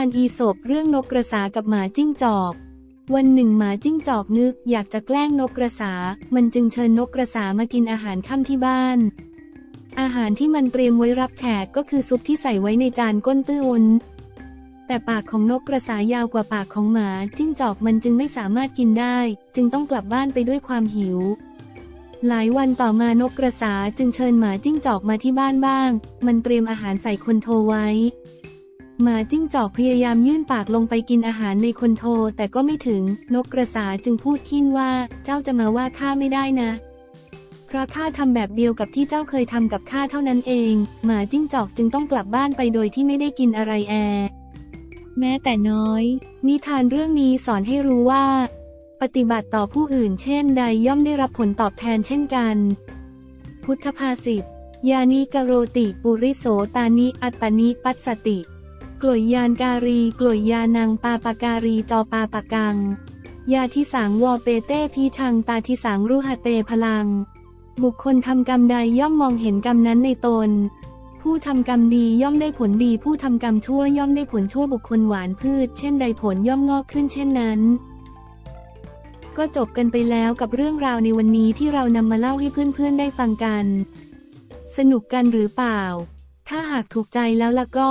านอีสบเรื่องนกกระสากับหมาจิ้งจอก วันหนึ่งหมาจิ้งจอกนึกอยากจะแกล้งนกกระสา มันจึงเชิญนกกระสามากินอาหารค่ำที่บ้าน อาหารที่มันเตรียมไว้รับแขกก็คือซุปที่ใส่ไว้ในจานก้นตื้นแต่ปากของนกกระสายาวกว่าปากของหมาจิ้งจอกมันจึงไม่สามารถกินได้ จึงต้องกลับบ้านไปด้วยความหิว หลายวันต่อมานกกระสาจึงเชิญหมาจิ้งจอกมาที่บ้านบ้าง มันเตรียมอาหารใส่คนโทไว้ หมาจิ้งจอกพยายามยื่นปากลงไปกินอาหารในคนโท แต่ก็ไม่ถึง นกกระสาจึงพูดขิ้นว่า เจ้าจะมาว่าข้าไม่ได้นะ เพราะข้าทำแบบเดียวกับที่เจ้าเคยทำกับข้าเท่านั้นเอง หมาจิ้งจอกจึงต้องกลับบ้านไปโดยที่ไม่ได้กินอะไรแอแม้แต่น้อย นิทานเรื่องนี้สอนให้รู้ว่า ปฏิบัติต่อผู้อื่นเช่นใดย่อมได้รับผลตอบแทนเช่นกัน พุทธภาษิตยานิกโรติปุริโสตานิอัตตนิปัสสติ กลวยยานการีกลวยยานังปาปาการีจอปาปากัง ยาทิสังวอเปเต้พีชังตาทิสังรุหะเตพลัง บุคคลทำกรรมใดย่อมมองเห็นกรรมนั้นในตน ผู้ทำกรรมดีย่อมได้ผลดี ผู้ทำกรรมชั่วย่อมได้ผลชั่วบุคคลหวานพืช เช่นใดผลย่อมงอกขึ้นเช่นนั้น ก็จบกันไปแล้วกับเรื่องราวในวันนี้ที่เรานำมาเล่าให้เพื่อนๆได้ฟังกัน สนุกกันหรือเปล่า ถ้าหากถูกใจแล้วล่ะก็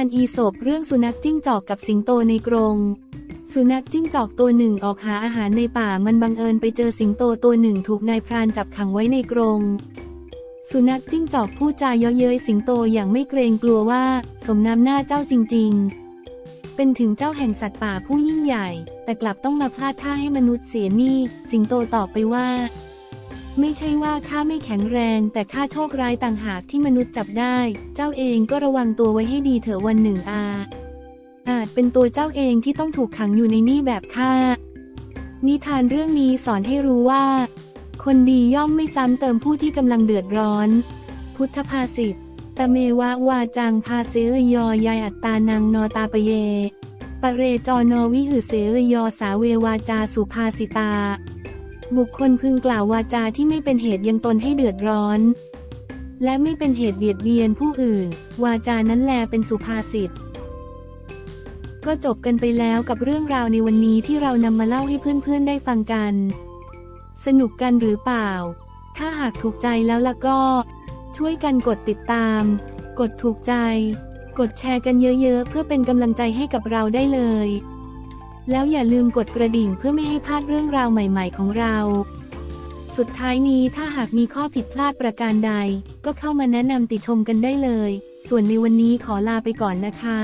านอีสบเรื่องสุนัขจิ้งจอกกับสิงโตในกรงสุนัขจิ้งจอกตัวหนึ่งออกหาอาหารในป่ามันบังเอิญไปเจอสิงโตตัวหนึ่งถูกนายพรานจับขังไว้ในกรงสุนัขจิ้งจอกพูดจาเยาะเย้ยสิงโตอย่างไม่เกรงกลัวว่า สมน้ำหน้าเจ้าจริง ๆ เป็นถึงเจ้าแห่งสัตว์ป่าผู้ยิ่งใหญ่ แต่กลับต้องมาพลาดท่าให้มนุษย์เสียหนี้สิงโตตอบไปว่า ไม่ใช่ว่าข้าไม่แข็งแรง แต่ข้าโชคร้ายต่างหากที่มนุษย์จับได้ เจ้าเองก็ระวังตัวไว้ให้ดีเถอะวันหนึ่งอาอาจเป็นตัวเจ้าเองที่ต้องถูกขังอยู่ในนี่แบบข้า นิทานเรื่องนี้สอนให้รู้ว่า คนดีย่อมไม่ซ้ำเติมผู้ที่กำลังเดือดร้อน พุทธภาษิตตะเมวะวาจังพาเสยยอยายอัตตานังนอตาปเยปะเรจอนอวิหือเสยอสาเววาจาสุภาสิตา บุคคลพึงกล่าววาจาที่ไม่เป็นเหตุยังตนให้เดือดร้อน และไม่เป็นเหตุเบียดเบียนผู้อื่น วาจานั้นแลเป็นสุภาษิตก็จบกันไปแล้วกับเรื่องราวในวันนี้ที่เรานำมาเล่าให้เพื่อนๆได้ฟังกัน สนุกกันหรือเปล่า ถ้าหากถูกใจแล้วล่ะก็ ช่วยกันกดติดตาม กดถูกใจ กดแชร์กันเยอะๆ เพื่อเป็นกำลังใจให้กับเราได้เลย แล้วอย่าลืมกดกระดิ่งเพื่อไม่ให้พลาดเรื่องราวใหม่ ๆ ของเรา สุดท้ายนี้ถ้าหากมีข้อผิดพลาดประการใด ก็เข้ามาแนะนำติชมกันได้เลย ส่วนในวันนี้ขอลาไปก่อนนะคะ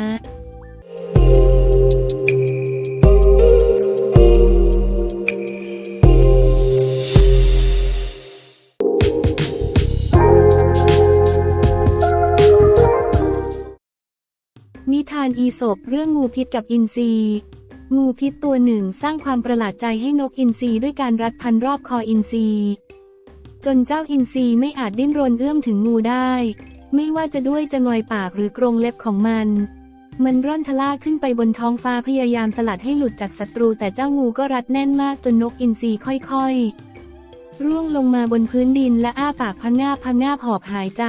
นิทานอีสบเรื่องงูพิษกับอินทรี งูพิษตัวหนึ่งสร้างความประหลาดใจให้นกอินทรีด้วยการรัดพันรอบคออินทรีจนเจ้าอินทรีไม่อาจดิ้นรนเอื้อมถึงงูได้ ไม่ว่าจะด้วยจะงอยปากหรือกรงเล็บของมัน มันร่อนทะล่าขึ้นไปบนท้องฟ้าพยายามสลัดให้หลุดจากศัตรูแต่เจ้างูก็รัดแน่นมากจนนกอินทรีค่อยๆ ร่วงลงมาบนพื้นดินและอ้าปากพังงาบพังงาบหอบหายใจ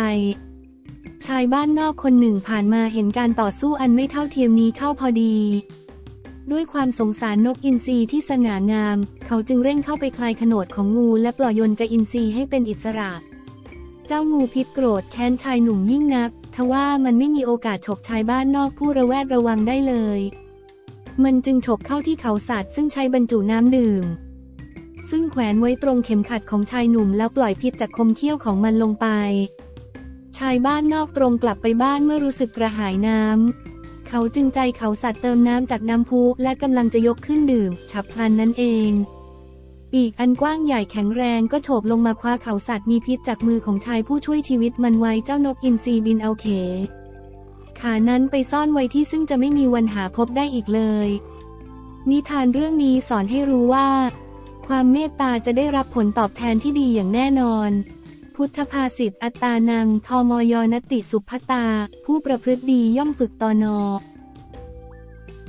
ชายบ้านนอกคนหนึ่งผ่านมาเห็นการต่อสู้อันไม่เท่าเทียมนี้เข้าพอดี ด้วยความสงสารนกอินทรีที่สง่างาม เขาจึงเร่งเข้าไปคลายขนดของงูและปล่อยยนกระอินทรีให้เป็นอิสระ เจ้างูพิษโกรธแค้นชายหนุ่มยิ่งนัก ทว่ามันไม่มีโอกาสฉกชายบ้านนอกผู้ระแวดระวังได้เลย มันจึงฉกเข้าที่เขาสัตว์ซึ่งใช้บรรจุน้ำดื่ม ซึ่งแขวนไว้ตรงเข็มขัดของชายหนุ่มแล้วปล่อยพิษจากคมเขี้ยวของมันลงไป ชายบ้านนอกตรงกลับไปบ้านเมื่อรู้สึกกระหายน้ำ เขาจึงใจเขาสัตว์เติมน้ำจากน้ำพุและกำลังจะยกขึ้นดื่ม ฉับพลันนั่นเอง ปีกอันกว้างใหญ่แข็งแรงก็โฉบลงมาคว้าเขาสัตว์มีพิษจากมือของชายผู้ช่วยชีวิตมันไว้เจ้านกอินทรีบินเอาเข ขานั้นไปซ่อนไว้ที่ซึ่งจะไม่มีวันหาพบได้อีกเลย นิทานเรื่องนี้สอนให้รู้ว่า ความเมตตาจะได้รับผลตอบแทนที่ดีอย่างแน่นอน พุทธภาษิตอัตานัง ทมยนติสุภตา ผู้ประพฤติดีย่อมฝึกตอนอ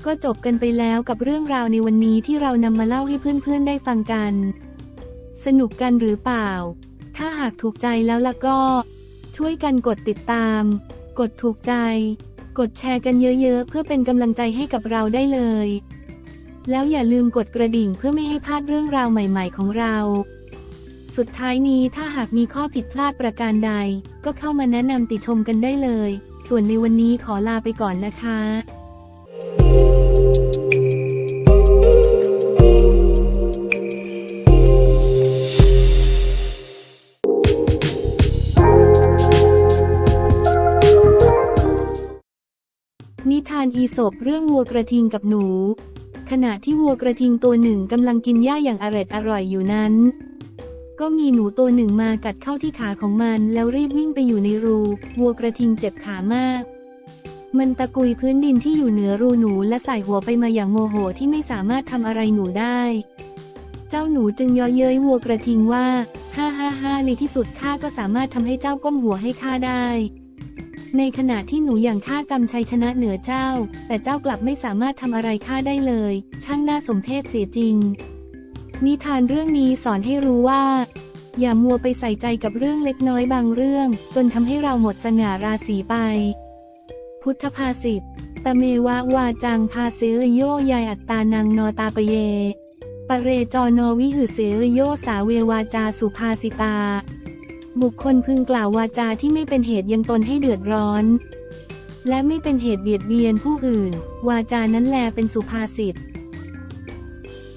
ก็จบกันไปแล้วกับเรื่องราวในวันนี้ที่เรานำมาเล่าให้เพื่อนๆได้ฟังกัน สนุกกันหรือเปล่า ถ้าหากถูกใจแล้วล่ะก็ ช่วยกันกดติดตาม กดถูกใจ กดแชร์กันเยอะๆ เพื่อเป็นกำลังใจให้กับเราได้เลย แล้วอย่าลืมกดกระดิ่งเพื่อไม่ให้พลาดเรื่องราวใหม่ ๆ ของเรา สุดท้ายนี้ถ้าหากมีข้อผิดพลาดประการใด ก็เข้ามาแนะนำติชมกันได้เลย ส่วนในวันนี้ขอลาไปก่อนนะคะ นิทานอีสบเรื่องวัวกระทิงกับหนู ขณะที่วัวกระทิงตัวหนึ่งกำลังกินหญ้าอย่างอร็ดอร่อยอยู่นั้น ก็มีหนูตัวหนึ่งมากัดเข้าที่ขาของมันแล้วรีบวิ่งไปอยู่ในรู วัวกระทิงเจ็บขามาก มันตะกุยพื้นดินที่อยู่เหนือรูหนูและใส่หัวไปมาอย่างโมโหที่ไม่สามารถทำอะไรหนูได้ เจ้าหนูจึงย่อเย้ยวัวกระทิงว่าฮ่าฮ่าฮ่าในที่สุดข้าก็สามารถทำให้เจ้าก้มหัวให้ข้าได้ ในขณะที่หนูอย่างข้ากำชัยชนะเหนือเจ้า แต่เจ้ากลับไม่สามารถทำอะไรข้าได้เลย ช่างน่าสมเพชเสียจริง นิทานเรื่องนี้สอนให้รู้ว่า อย่ามัวไปใส่ใจกับเรื่องเล็กน้อยบางเรื่อง จนทำให้เราหมดสง่าราศีไป พุทธภาษิตตะเมวะวาจังพาเสยโยยายอัตตานังนอตาปเยปะเรจอนอวิหือเสยโยสาเววาจาสุภาสิตา บุคคลพึงกล่าววาจาที่ไม่เป็นเหตุยังตนให้เดือดร้อน และไม่เป็นเหตุเบียดเบียนผู้อื่น วาจานั้นแลเป็นสุภาษิต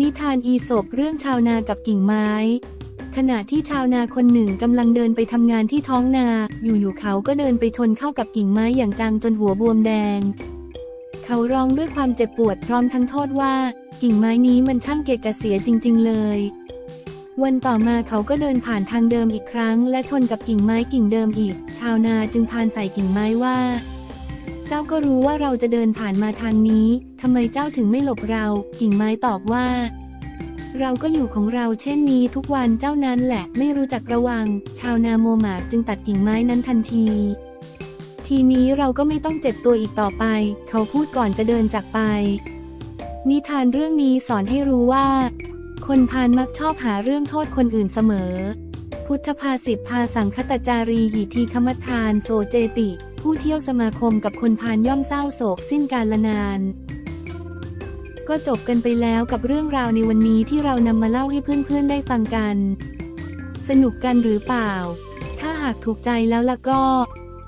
นิทานอีสบเรื่องชาวนากับกิ่งไม้ ขณะที่ชาวนาคนหนึ่งกำลังเดินไปทำงานที่ท้องนา อยู่ๆเขาก็เดินไปชนเข้ากับกิ่งไม้อย่างจังจนหัวบวมแดง เขาร้องด้วยความเจ็บปวดพร้อมทั้งโทษว่า กิ่งไม้นี้มันช่างเกะกะเสียจริง ๆ เลย วันต่อมาเขาก็เดินผ่านทางเดิมอีกครั้ง และชนกับกิ่งไม้กิ่งเดิมอีก ชาวนาจึงพานใส่กิ่งไม้ว่า เจ้าก็รู้ว่าเราจะเดินผ่านมาทางนี้ทำไมเจ้าถึงไม่หลบเรา กิ่งไม้ตอบว่าเราก็อยู่ของเราเช่นนี้ทุกวันเจ้านั้นแหละไม่รู้จักระวัง ชาวนาโมหมากจึงตัดกิ่งไม้นั้นทันที ทีนี้เราก็ไม่ต้องเจ็บตัวอีกต่อไป เขาพูดก่อนจะเดินจากไป นิทานเรื่องนี้สอนให้รู้ว่า คนพาลมักชอบหาเรื่องโทษคนอื่นเสมอ พุทธภาษิตพาสังคตจารีหิทีคมทานโสเจติ ผู้เที่ยวสมาคมกับคนพาลย่อมเศร้าโศกสิ้นกาลนาน ก็จบกันไปแล้วกับเรื่องราวในวันนี้ที่เรานำมาเล่าให้เพื่อนๆได้ฟังกัน สนุกกันหรือเปล่า ถ้าหากถูกใจแล้วล่ะก็